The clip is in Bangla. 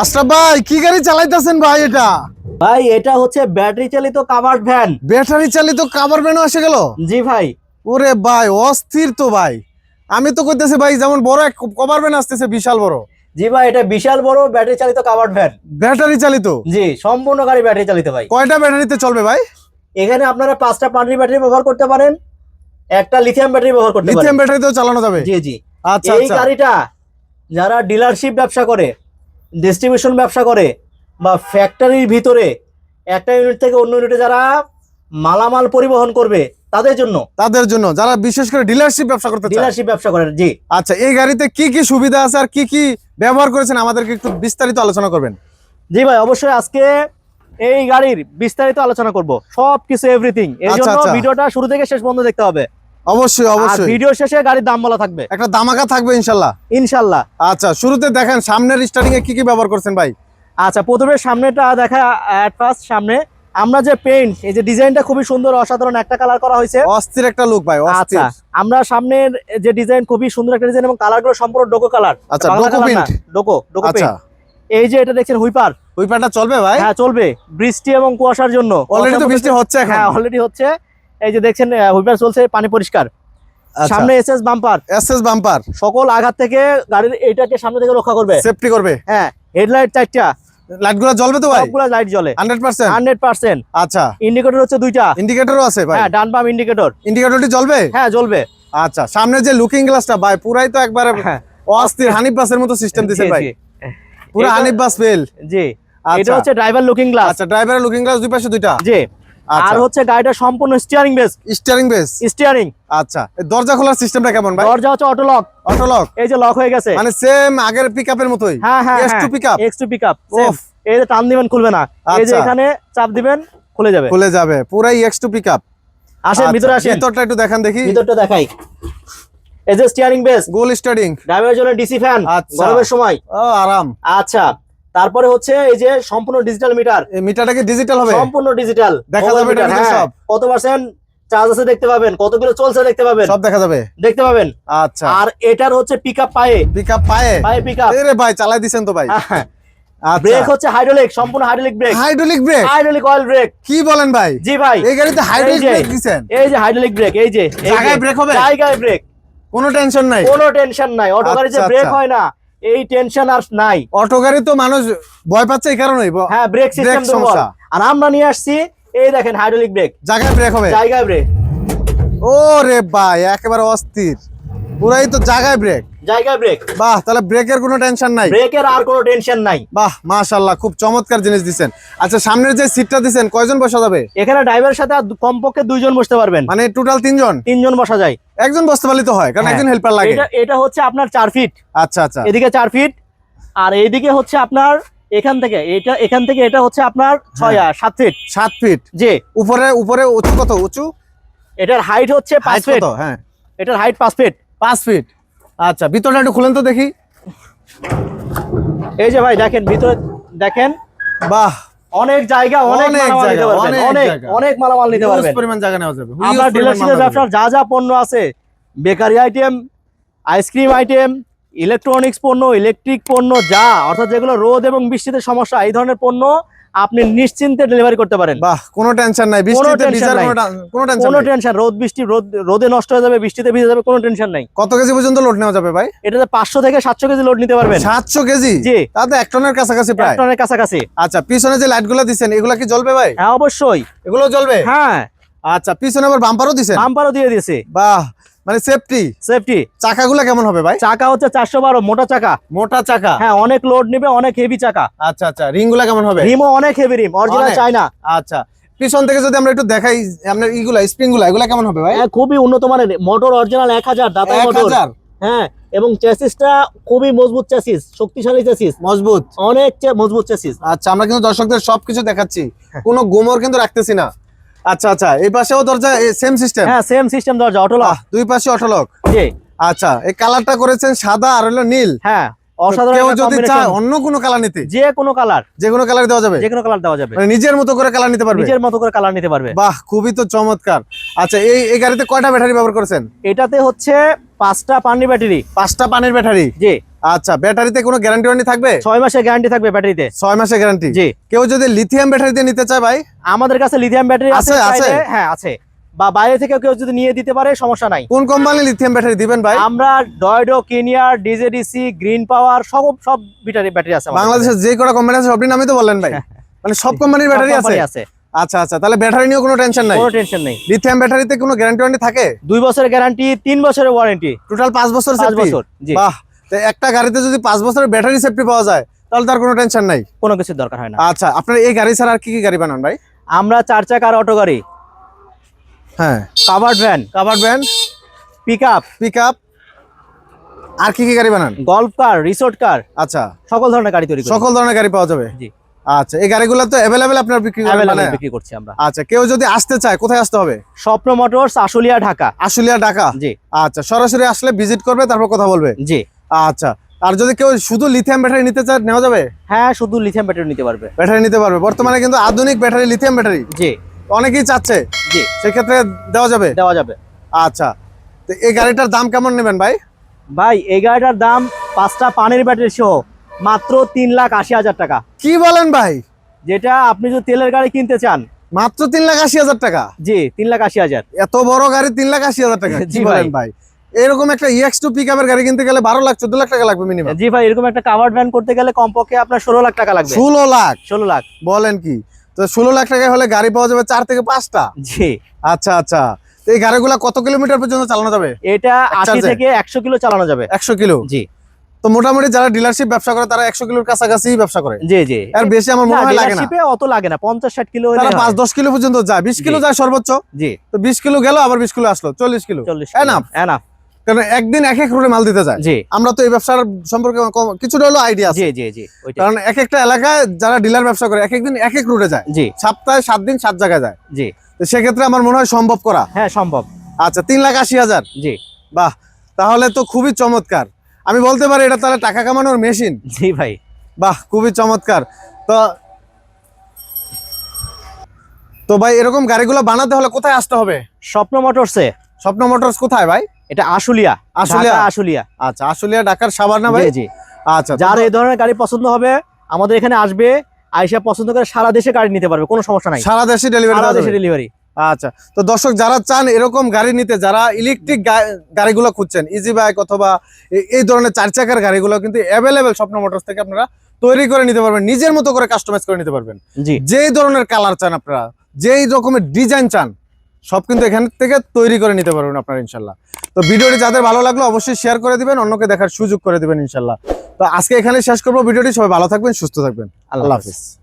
আশরাফ ভাই কি গাড়ি চালাইতেছেন ভাই এটা? ভাই এটা হচ্ছে ব্যাটারি চালিত কাভার্ড ভ্যান ব্যাটারি চালিত কাবার ভ্যানও এসে গেল? জি ভাই। ওরে ভাই অস্থির তো ভাই। আমি তো কইতেছি ভাই যেমন বড় এক কভার ভ্যান আসতেছে বিশাল বড়। জি ভাই এটা বিশাল বড় ব্যাটারি চালিত কাভার্ড ভ্যান ব্যাটারি চালিত? জি সম্পূর্ণ গাড়ি ব্যাটারি চালিত ভাই। কয়টা ব্যাটারিতে চলবে ভাই? এখানে আপনারা পাঁচটা পানির ব্যাটারি ব্যবহার করতে পারেন একটা লিথিয়াম ব্যাটারি ব্যবহার করতে লিথিয়াম পারেন। ব্যাটারিতেও চালানো যাবে? জি জি। আচ্ছা এই আচ্ছা। গাড়িটা যারা ডিলারশিপ ব্যবসা করে ডিস্ট্রিবিউশন ব্যবসা করে বা ফ্যাক্টরির ভিতরে একটা ইউনিট থেকে অন্য ইউনিটে যারা মালামাল পরিবহন করবে তাদের জন্য। তাদের জন্য যারা বিশেষ করে ডিলারশিপ ব্যবসা করতে ডিলারশিপ ব্যবসা করে জি। আচ্ছা এই গাড়িতে কি কি সুবিধা আছে আর কি কি ব্যবহার করেছেন? আমাদেরকে একটু বিস্তারিত আলোচনা করবেন। জি ভাই অবশ্যই আজকে এই গাড়ির বিস্তারিত আলোচনা করব। সব কিছু এভরিথিং এর আচ্ছা, জন্য আচ্ছা। ভিডিওটা শুরু থেকে শেষ পর্যন্ত দেখতে হবে। অবশ্যই অবশ্যই। ভিডিও শেষে গাড়ির দাম বলা থাকবে। একটা দামাকা থাকবে ইনশাল্লাহ। ইনশাল্লাহ। আচ্ছা শুরুতে দেখেন সামনের স্টার্টিং এ কি কি ব্যবহার করছেন ভাই? আচ্ছা প্রথমে সামনেটা দেখা অ্যাট ফার্স্ট সামনে। আমরা যে পেইন্ট এই যে ডিজাইনটা খুবই সুন্দর অসাধারণ একটা কালার করা হয়েছে। অস্থির একটা লুক ভাই অস্থির। আচ্ছা আমরা সামনের যে ডিজাইন খুবই সুন্দর একটা ডিজাইন এবং কালারগুলো সম্পূর্ণ ডোকো কালার আচ্ছা, ডোকো print। ডোকো ডোকো আচ্ছা। পেইন্ট এই যে এটা দেখছেন হুইপার। হুইপারটা চলবে ভাই? হ্যাঁ চলবে। বৃষ্টি এবং কুয়াশার জন্য। অলরেডি তো বৃষ্টি হচ্ছে এখন। হ্যাঁ অলরেডি হচ্ছে। এই যে দেখছেন হুইপার চলছে পানি পরিষ্কার। আচ্ছা। সামনে এসএস বাম্পার। SS bumper. সকল আঘাত থেকে গাড়ির এইটাকে সামনে থেকে রক্ষা করবে। সেফটি করবে। হ্যাঁ হেডলাইট চারটা। লাইটগুলো জ্বলবে তো ভাই? সবগুলা লাইট জ্বলে। 100% হান্ড্রেড পার্সেন্ট আচ্ছা। ইন্ডিকেটর হচ্ছে দুইটা। ইন্ডিকেটরও আছে ভাই। হ্যাঁ ডান বাম ইন্ডিকেটর ইন্ডিকেটরটি জ্বলবে? হ্যাঁ জ্বলবে। আচ্ছা সামনে যে লুকিং গ্লাসটা ভাই পুরাই তো একবারে হ্যাঁ। অস্থির হানিফ বাসের মতো সিস্টেম ভাই। পুরো এটা- হানিফ বাস ফেল জি। আচ্ছা। এটা হচ্ছে ড্রাইভার লুকিং গ্লাস আচ্ছা ড্রাইভারের লুকিং গ্লাস দুই পাশে দুইটা। জি। আর হচ্ছে গাড়িটা সম্পূর্ণ steering base steering base steering আচ্ছা। দরজা খোলার সিস্টেমটা কেমন ভাই? দরজা হচ্ছে অটো লক অটো লক এই যে লক হয়ে গেছে। মানে সেম আগের পিকআপের মতোই? হ্যাঁ হ্যাঁ S two pickup X two pickup ওফ। এই যে টান দিবেন খুলবে না। এই যে আচ্ছা। এখানে চাপ দিবেন খুলে যাবে। খুলে যাবে। পুরাই এক্স টু পিকআপ আসেন ভিতরে আসেন। ভিতরটা একটু দেখান দেখি। ভিতরটা দেখাই। এই যে স্টিয়ারিং বেস গোল স্টার্টিং ড্রাইভারের জন্য ডিসি ফ্যান আচ্ছা। গরমের সময়। ও আরাম। আচ্ছা। তারপরে হচ্ছে এই যে সম্পূর্ণ ডিজিটাল মিটার এই মিটারটা কি ডিজিটাল হবে? সম্পূর্ণ ডিজিটাল দেখা যাবে সব? কত পার্সেন্ট চার্জ আছে দেখতে পাবেন কত কিলো চলছে দেখতে পাবেন। সব দেখা যাবে। দেখতে পাবেন। আচ্ছা। আর এটার হচ্ছে পিকআপ পায়ে। পিকআপ পায়ে? পায়ে পিকআপ এরে ভাই চালাই দিছেন তো ভাই। আচ্ছা। ব্রেক হচ্ছে হাইড্রোলিক সম্পূর্ণ hydraulic brake hydraulic brake hydraulic oil brake কি বলেন ভাই? জি ভাই। এই গাড়িতে হাইড্রোলিক ব্রেক দিছেন? এই যে হাইড্রোলিক ব্রেক এই যে জায়গায় ব্রেক হবে? জায়গায় ব্রেক কোনো টেনশন নাই। কোনো টেনশন নাই। অটো গাড়ি যে আচ্ছা, ব্রেক আচ্ছা। হয় না। এই টেনশন আর নাই। অটো গাড়ি তো মানুষ ভয় পাচ্ছে এই কারণেই হ্যাঁ ব্রেক সিস্টেম সমস্যা। আর আমরা নিয়ে আসছি এই দেখেন হাইড্রোলিক ব্রেক জায়গায় ব্রেক হবে। জায়গায় ব্রেক ও রে ভাই একেবারে অস্থির। পুরাই তো জায়গায় ব্রেক জায়গায় ব্রেক বাহ তাহলে ব্রেকের কোনো টেনশন নাই। ব্রেকের আর কোনো টেনশন নাই। বাহ মাশাল্লাহ খুব চমৎকার জিনিস দিছেন। আচ্ছা সামনের যে সিটটা দিছেন কয়জন বসা যাবে? এখানে ড্রাইভারের সাথে কমপক্ষে দুইজন বসতে পারবেন। মানে টোটাল তিনজন? তিনজন বসা যায়। একজন বসতে পারলে তো হয় কারণ হ্যাঁ। একজন হেল্পার লাগে। এটা এটা হচ্ছে আপনার চার ফিট আচ্ছা আচ্ছা। এদিকে চার ফিট আর এইদিকে হচ্ছে আপনার এখান থেকে এটা এখান থেকে এটা হচ্ছে আপনার ছয় হ্যাঁ। আর সাত ফিট সাত ফিট যে উপরে উপরে উঁচু কত? উঁচু? এটার হাইট হচ্ছে পাঁচ ফিট হ্যাঁ। এটার হাইট পাঁচ ফিট পাঁচ ফিট আচ্ছা ভিতরটা একটু খুলেন তো দেখি। এই যে ভাই দেখেন ভিতরে দেখেন। বাহ। অনেক জায়গা অনেক অনেক অনেক অনেক মালামাল নিতে পারবেন। পরিমাণ জায়গা নেওয়া যাবে। Huge ডিলারশিপের ব্যবসার যা যা পণ্য আছে bakery item ice cream item electronics পণ্য ইলেকট্রিক পণ্য যা অর্থাৎ যেগুলো রোদ এবং বৃষ্টিতে সমস্যা এই ধরনের পণ্য আপনি নিশ্চিন্তে ডেলিভারি করতে পারেন। বাহ কোনো টেনশন নাই। বৃষ্টিতে ভিজার কোনো টেনশন কোনো টেনশন রোদ বৃষ্টি রোদ রোদে নষ্ট হয়ে যাবে বৃষ্টিতে ভিজে যাবে কোনো টেনশন নাই। কত কেজি পর্যন্ত লোড নেওয়া যাবে ভাই? এটাতে পাঁচশো থেকে সাতশো কেজি লোড নিতে পারবেন। সাতশো কেজি? জি। তাতে এক টনের কাছাকাছি প্রায়। এক টনের কাছাকাছি। আচ্ছা পিছনে যে লাইটগুলো দিচ্ছেন এগুলা কি জ্বলবে ভাই? হ্যাঁ অবশ্যই। এগুলো জ্বলবে? হ্যাঁ। আচ্ছা পিছনে আবার বাম্পারও দিছেন? বাম্পারও দিয়ে দিয়েছে। বাহ। মানে সেফটি সেফটি চাকাগুলো কেমন হবে ভাই? চাকা হচ্ছে চারশো বারো মোটা চাকা। মোটা চাকা? হ্যাঁ অনেক লোড নিবে অনেক হেভি চাকা। আচ্ছা আচ্ছা রিংগুলা কেমন হবে? রিমও অনেক হেভি রিম অরিজিনাল। চায়না আচ্ছা পিছন থেকে যদি আমরা একটু দেখাই আপনার ইগুলা স্প্রিংগুলা এগুলা কেমন হবে ভাই? হ্যাঁ, খুবই উন্নত মানের মোটর অরিজিনাল এক হাজার দাতা মোটর হ্যাঁ এবং চ্যাসিসটা খুবই মজবুত চ্যাসিস শক্তিশালী চ্যাসিস মজবুত? অনেক মজবুত চ্যাসিস আচ্ছা আমরা কিন্তু দর্শকদের সবকিছু দেখাচ্ছি। কোনো গোমর কিন্তু রাখতেছি না। আচ্ছা আচ্ছা এই পাশেও দরজা সেম সিস্টেম হ্যাঁ সেম সিস্টেম দরজা অটোলক। দুই পাশে অটোলক? জি। আচ্ছা এই কালারটা করেছেন সাদা আর হলো নীল। হ্যাঁ অসাধারণ কেউ যদি চায় অন্য কোনো কালার নিতে? যে কোনো কালার যে কোনো কালার দেওয়া যাবে? যে কোনো কালার দেওয়া যাবে। মানে নিজের মতো করে কালার নিতে পারবে? নিজের মতো করে কালার নিতে পারবে। বাহ খুবই তো চমৎকার। আচ্ছা এই এই গাড়িতে কয়টা ব্যাটারি ব্যবহার করেছেন? এটাতে হচ্ছে পাঁচটা পানির ব্যাটারি। পাঁচটা পানির ব্যাটারি? জি। আচ্ছা ব্যাটারিতে কোনো গ্যারান্টি ওয়ারেন্টি থাকবে? ছয় মাসের গ্যারান্টি থাকবে ব্যাটারিতে। ছয় মাসের গ্যারান্টি জি। কেউ যদি লিথিয়াম ব্যাটারিতে নিতে চায় ভাই? আমাদের কাছে লিথিয়াম ব্যাটারি আছে আছে? হ্যাঁ আছে। বা বাইরে থেকে কেউ যদি নিয়ে দিতে পারে সমস্যা নাই। কোন কোম্পানি লিথিয়াম ব্যাটারি দিবেন ভাই? আমরা ডয়ডো কেনিয়ার ডিজেডিসি গ্রিন পাওয়ার সব সব ব্যাটারি ব্যাটারি আছে বাংলাদেশের যে কটা কোম্পানি আছে সবটির নামই তো বললেন ভাই। মানে সব কোম্পানির ব্যাটারি আছে? আছে। আচ্ছা আচ্ছা তাহলে ব্যাটারি নিয়েও কোনো টেনশন নাই? কোনো টেনশন নেই। লিথিয়াম ব্যাটারিতে কোনো গ্যারান্টি ওয়ারেন্টি থাকে? দুই বছরের গ্যারান্টি তিন বছরের ওয়ারেন্টি টোটাল পাঁচ বছর পাঁচ বছর জি। বাহ তো একটা গাড়িতে যদি পাঁচ বছরের ব্যাটারি সেফটি পাওয়া যায় তাহলে তার কোনো টেনশন নাই? কোনো কিছুর দরকার হয় না। আচ্ছা আপনার এই গাড়ি ছাড়া আর কি কি গাড়ি বানান ভাই? আমরা চার চাকার অটো গাড়ি। হ্যাঁ। Covered van covered van pickup pickup আর কি কি গাড়ি বানান? গল্ফ কার রিসোর্ট কার আচ্ছা। সকল ধরনের গাড়ি তৈরি সকল ধরনের গাড়ি পাওয়া যাবে? জি। আচ্ছা এই গাড়িগুলো তো অ্যাভেলেবেল আপনার বিক্রি করেন মানে? বিক্রি করছি আমরা। আচ্ছা কেউ যদি আসতে চায় কোথায় আসতে হবে? স্বপ্ন মোটরস আশুলিয়া ঢাকা। আশুলিয়া ঢাকা? জি। আচ্ছা সরাসরি আসলে ভিজিট করবে তারপর কথা বলবে? জি। আচ্ছা আর যদি কেউ শুধু লিথিয়াম ব্যাটারি নিতে চায় নেওয়া যাবে? হ্যাঁ শুধু লিথিয়াম ব্যাটারি নিতে পারবে। ব্যাটারি নিতে পারবে। বর্তমানে কিন্তু আধুনিক ব্যাটারি লিথিয়াম ব্যাটারি জি। অনেকেই চাচ্ছে। জি। সেক্ষেত্রে দেওয়া যাবে? দেওয়া যাবে। আচ্ছা তো এই গাড়িটার দাম কেমন নেবেন ভাই? ভাই এই গাড়িটার দাম পাঁচটা পানির ব্যাটারি সহ মাত্র তিন লাখ আশি হাজার টাকা। কি বলেন ভাই? যেটা আপনি যদি তেলের গাড়ি কিনতে চান। মাত্র তিন লাখ আশি হাজার টাকা? জি তিন লাখ আশি হাজার। এত বড় গাড়ি তিন লাখ আশি হাজার টাকা। জি বলেন ভাই? এরকম একটা ইএক্স টু পিক আপের গাড়ি কিনতে গেলে বারো লাখ চোদ্দ লাখ টাকা লাগবে মিনিমাম জি ভাই এরকম একটা কাভার্ড ভ্যান করতে গেলে কমপক্ষে আপনার ষোলো লাখ টাকা লাগবে। ষোলো লাখ? ষোলো লাখ। বলেন কি? তো ষোলো লাখ টাকায় হলে গাড়ি পাওয়া যাবে চার থেকে পাঁচটা? জি। আচ্ছা আচ্ছা। এই গাড়িগুলো কত কিলোমিটার পর্যন্ত চালানো যাবে? এটা আশি থেকে একশো কিলো চালানো যাবে। একশো কিলো? জি। তো মোটামুটি যারা ডিলারশিপ ব্যবসা করে তারা একশো কিলোর কাছাকাছি ব্যবসা করে। জি জি। আর বেশি আমার মনে হয় লাগে না। অত লাগে না পঞ্চাশ ষাট কিলো তারা পাঁচ দশ কিলো পর্যন্ত যায়। বিশ কিলো। যায় সর্বোচ্চ। জি। তো বিশ কিলো গেল আবার বিশ কিলো আসলো। চল্লিশ কিলো। চল্লিশ Enough. এনাফ কারণ একদিন এক এক রুটে মাল দিতে যায়? আমরা তো এই ব্যবসার সম্পর্কে কিছুটা হলো আইডিয়া আছে। কারণ এক একটা এলাকায় যারা ডিলার ব্যবসা করে এক একদিন এক এক রুটে যায়। জি। সপ্তাহে সাত দিন সাত জায়গায় যায়। জি। তো সেক্ষেত্রে আমার মনে হয় সম্ভব করা। হ্যাঁ সম্ভব। আচ্ছা তিন লাখ আশি হাজার। জি। বাহ তাহলে তো খুবই চমৎকার। আমি বলতে পারি এটা তাহলে টাকা কামানোর মেশিন জি ভাই। বাহ খুবই চমৎকার। তো তো ভাই এরকম গাড়িগুলো বানাতে হলে কোথায় আসতে হবে? স্বপ্ন মোটরসে। স্বপ্ন মোটরস কোথায় ভাই? এটা আশুলিয়া আশুলিয়া? আশুলিয়া। আচ্ছা আশুলিয়া ঢাকার সাবার না ভাই? জি আচ্ছা যার এই ধরনের গাড়ি পছন্দ হবে আমাদের এখানে আসবে আইসা পছন্দ করে সারা দেশে গাড়ি নিতে পারবে কোনো সমস্যা নাই। সারা দেশে ডেলিভারি সারা দেশে ডেলিভারি আচ্ছা তো দর্শক যারা চান এরকম গাড়ি নিতে যারা ইলেকট্রিক গাড়িগুলো খুঁজছেন ইজি বাইক অথবা এই ধরনের চার চাকার গাড়িগুলো কিন্তু অ্যাভেলেবেল স্বপ্ন মোটরস থেকে আপনারা তৈরি করে নিতে পারবেন নিজের মতো করে কাস্টমাইজ করে নিতে পারবেন। যেই ধরনের কালার চান আপনারা যেই রকমের ডিজাইন চান সব কিন্তু এখান থেকে তৈরি করে নিতে পারবেন আপনারা ইনশাল্লাহ। তো ভিডিওটি যাদের ভালো লাগল অবশ্যই শেয়ার করে দিবেন অন্যকে দেখার সুযোগ করে দিবেন ইনশাল্লাহ। তো আজকে এখানে শেষ করব। ভিডিওটি সবাই ভালো থাকবেন সুস্থ থাকবেন। আল্লাহ আল্লাহ হাফিজ।